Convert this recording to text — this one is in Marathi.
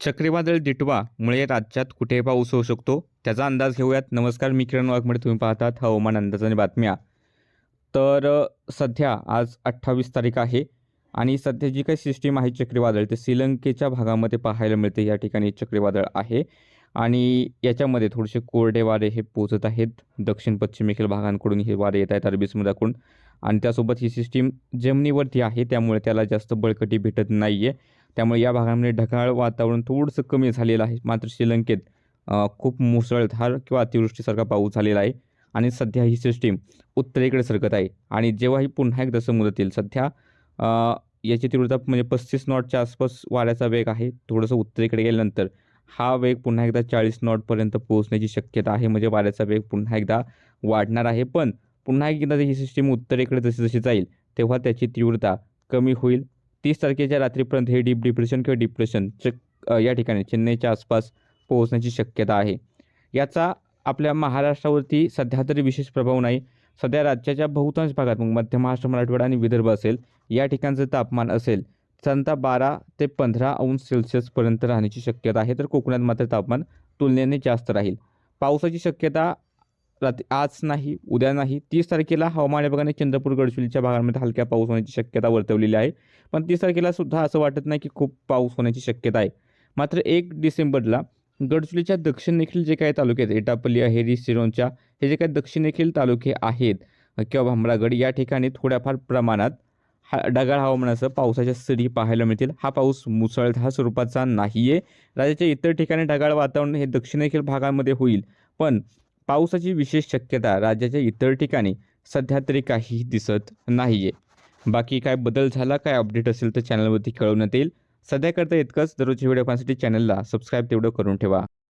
चक्रीवादळ दिटवामुळे राज्यात कुठे पाऊस होऊ शकतो. त्याचा अंदाज घेऊयात. नमस्कार मी किरण वाघमडे तुम्ही पाहतात हवामान अंदाज आणि बातम्या. तर सध्या आज अठ्ठावीस तारीख आहे आणि सध्या जी काही सिस्टीम आहे चक्रीवादळ ते श्रीलंकेच्या भागामध्ये पाहायला मिळते. या ठिकाणी चक्रीवादळ आहे आणि याच्यामध्ये थोडेसे कोरडे वारे हे पोचत आहेत. दक्षिण पश्चिमेखील भागांकडून हे वारे येत आहेत अरबी समुद्राकडून. आणि त्यासोबत ही सिस्टीम जमिनीवरती आहे त्यामुळे त्याला जास्त बळकटी भेटत नाही आहे त्यामुळे या भागामध्ये ढगाळ वातावरण थोडंसं कमी झालेलं आहे. मात्र श्रीलंकेत खूप मुसळधार किंवा अतिवृष्टीसारखा पाऊस झालेला आहे आणि सध्या ही सिस्टीम उत्तरेकडे सरकत आहे. आणि जेव्हा ही पुन्हा एकदा समुद्रात येईल सध्या याची तीव्रता म्हणजे पस्तीस नॉटच्या आसपास वाऱ्याचा वेग आहे. थोडंसं उत्तरेकडे गेल्यानंतर हा वेग पुन्हा एकदा चाळीस नॉटपर्यंत पोहोचण्याची शक्यता आहे. म्हणजे वाऱ्याचा वेग पुन्हा एकदा वाढणार आहे. पण पुन्हा एकदा ही सिस्टीम उत्तरेकडे जशी जशी जाईल तेव्हा त्याची तीव्रता कमी होईल. तीस तारखेच्या रात्रीपर्यंत हे डीप डिप्रेशन किंवा डिप्रेशन च- या ठिकाणी चेन्नईच्या आसपास पोहोचण्याची शक्यता आहे. याचा आपल्या महाराष्ट्रावरती सध्या तरी विशेष प्रभाव नाही. सध्या राज्याच्या बहुतांश भागात मग मध्य महाराष्ट्र मराठवाडा आणि विदर्भ असेल या ठिकाणचं तापमान असेल साधारणतः बारा ते पंधरा अंश सेल्सिअसपर्यंत राहण्याची शक्यता आहे. तर कोकणात मात्र तापमान तुलनेने जास्त राहील. पावसाची शक्यता रात्री आज नाही उद्या नाही. तीस तारखेला हवामान विभागाने चंद्रपूर गडचिरोलीच्या भागांमध्ये हलक्या पाऊस होण्याची शक्यता वर्तवलेली आहे. पण तीस तारखेला सुद्धा असं वाटत नाही की खूप पाऊस होण्याची शक्यता आहे. मात्र एक डिसेंबरला गडचिरोलीच्या दक्षिणेखील जे काही तालुके आहेत एटापल्ली अहेरी सिरोंच्या हे जे काही दक्षिणेखील तालुके आहेत किंवा भामरागड या ठिकाणी थोड्याफार प्रमाणात हा ढगाळ हवामानासह पावसाच्या सरी पाहायला मिळतील. हा पाऊस मुसळधार स्वरूपाचा नाही आहे राज्याच्या इतर ठिकाणी ढगाळ वातावरण हे दक्षिणेखील भागामध्ये होईल. पण पावसाची विशेष शक्यता राज्याच्या इतर ठिकाणी सध्या तरी काहीही दिसत नाही आहे बाकी काय बदल झाला काय अपडेट असेल तर चॅनलवरती कळवण्यात येईल. सध्याकरता इतकंच. दररोजच्या व्हिडिओ पाहण्यासाठी चॅनलला सबस्क्राईब तेवढं करून ठेवा.